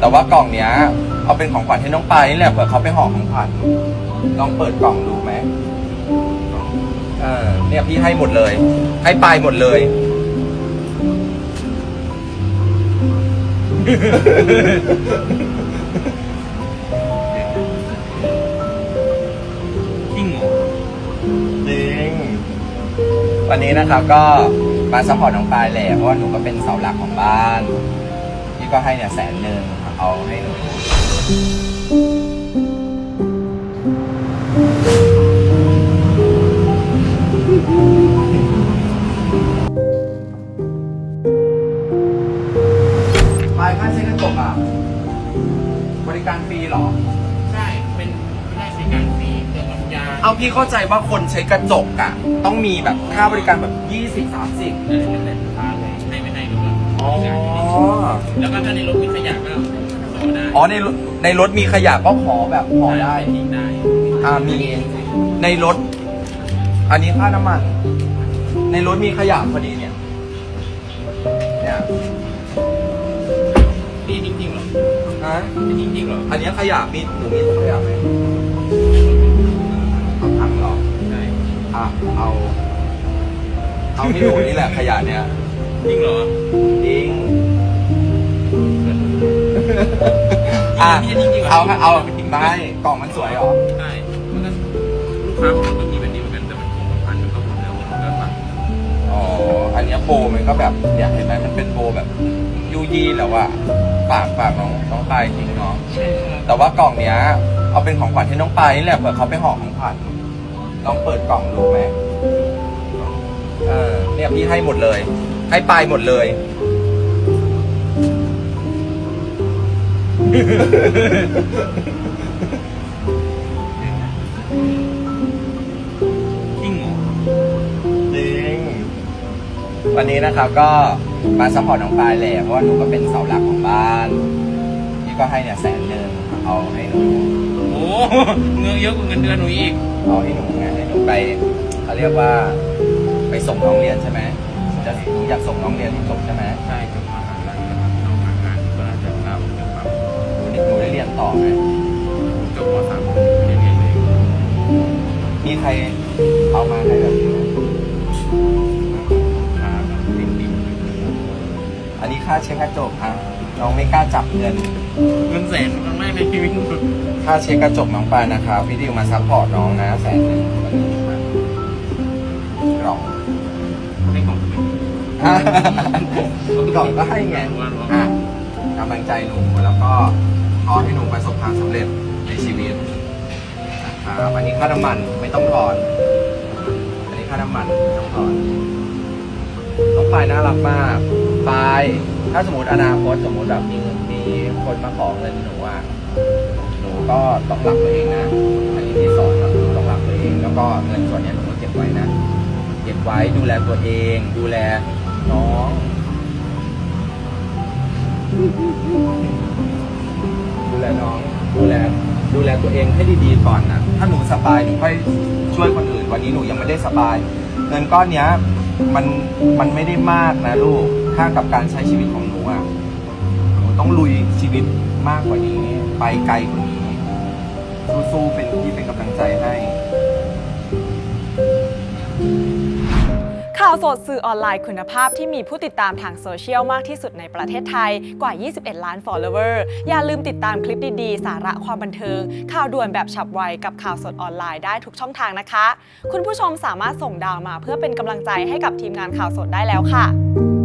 แต่ว่ากล่องเนี้ยเอาเป็นของขวัญให้น้องปายนี่แหละเผื่อเขาไปห่อของขวัญลองเปิดกล่องดูไหมเออเนี่ยพี่ให้หมดเลย ให้ปายหมดเลย จริงเหรอจริง วันนี้นะครับก็มาซัพพอร์ตน้องปายแหละเพราะว่าหนูก็เป็นเสาหลักของบ้าน พี่ก็ให้เนี่ยแสนหนึ่ง เอาให้หนูปายค่าเช็ดกระจกอะ บริการฟรีเหรอ ใช่ เป็นไม่ได้ใช้การฟรีเกี่ยวกับยาเอาพี่เข้าใจว่าคนใช้กระจกอะต้องมีแบบค่าบริการแบบ 20 30เออแล้วแต่ลูกค้าเลยให้ไม่ให้ก็แล้วอ๋อแล้วก็ถ้าในรถมีขยะก็ข อได้อ๋อในรถในรถมีขยะก็ขอแบบขอได้ทิ้งได้อ่ามีในรถ อันนี้ค่าน้ำมัน ในรถมีขยะพอดีเนี่ย เนี่ยนี่จริงๆเหรอฮะนี่จริงๆเหรออันนี้ขยะมีหนูมีถุงขยะไหมเอาถังเหรอใช่อะเอา เอาที่หนูนี่แหละขยะเนี่ย จริงเหรอ อะจริงๆจริงๆเหรอเอาเอาไม่กล่องมันสวยเหรอใช่มันก็ลูกค้าผมก็มีแบบนี้เหมือนกันแต่มันคงพันมันก็หมดแล้วมันก็ฝังอ๋ออันเนี้ยโบมันก็แบบอยากเห็นไหมมันเป็นโบแบบยูยีแล้วอะปากปากน้องน้องปายจริงเนาะใช่ครับแต่ว่ากล่องเนี้ย เอาเป็นของขวัญให้น้องปายนี่แหละเผื่อเขาไปห่อของขวัญลองเปิดกล่องดูไหมเออเนี่ยพี่ให้หมดเลย ให้ปายหมดเลย จริงเหรอจริง วันนี้นะครับก็มาซัพพอร์ตน้องปายแหละเพราะว่าหนูก็เป็นเสาหลักของบ้านพี่ก็ให้เนี่ยแสนหนึ่งเอาให้หนูโอ้เงินเยอะกว่าเงินเดือนหนูอีก เอาให้หนูไงให้หนูไปเขาเรียกว่า ไปส่งน้องเรียนใช่ไหมจะหนูอยากส่งน้องเรียนที่จบใช่ไหมใช่จบมหา นูหนูได้เรียนต่อไหมจบมสามไม่ได้เรียนเลยมีใครเอามาให้แบบนี้ไหมค้ากับติดติดอันนี้ค่าเช็คกระจกอะน้องไม่กล้าจับเงิน เงินแสนมันไม่ในชีวิตค่าเช็คกระจกน้องปายนะครับพี่ดิวมาซัพพอร์ตน้องนะแสนหนึ่งวันนี้มากล่องให้ของกล่องก็ให้ไง อะกำลังใจหนูแล้วก็ข อให้หนูประสบความสำเร็จในชีวิตนะครับอันนี้ค่าน้ำมันไม่ต้องทอน อันนี้ค่าน้ำมันไม่ต้องทอนน้องปายน่ารักมากปายถ้าสมมติอนาคตสมมติแบบมีมีคนมาขอเงินหนูอะหนูก็ต้องรักตัวเองนะ อันนี้ที่สอนหนูต้องรักตัวเอง แล้วก็เงินส่วนนี้หนูเก็บไว้นะ เก็บไว้ดูแลตัวเอง ดูแลน้อง แลน้อง ดูแลดูแลตัวเองให้ดีๆก่อนนะถ้าหนูสบายหนูค่อยช่วยคนอื่น วันนี้หนูยังไม่ได้สบาย เงินก้อนเนี้ยมันมันไม่ได้มากนะลูกค่ากับการใช้ชีวิตของหนูอะหนูต้องลุยชีวิตมากกว่านี้ ไปไกลกว่านี้สู้ๆเป็นที่เป็นกำลังใจให้าวสดสื่อออนไลน์คุณภาพที่มีผู้ติดตามทางโซเชียลมากที่สุดในประเทศไทยกว่า 21 ล้าน follower อย่าลืมติดตามคลิปดีๆ สาระความบันเทิง ข่าวด่วนแบบฉับไวกับข่าวสดออนไลน์ได้ทุกช่องทางนะคะ คุณผู้ชมสามารถส่งดาวมาเพื่อเป็นกำลังใจให้กับทีมงานข่าวสดได้แล้วค่ะ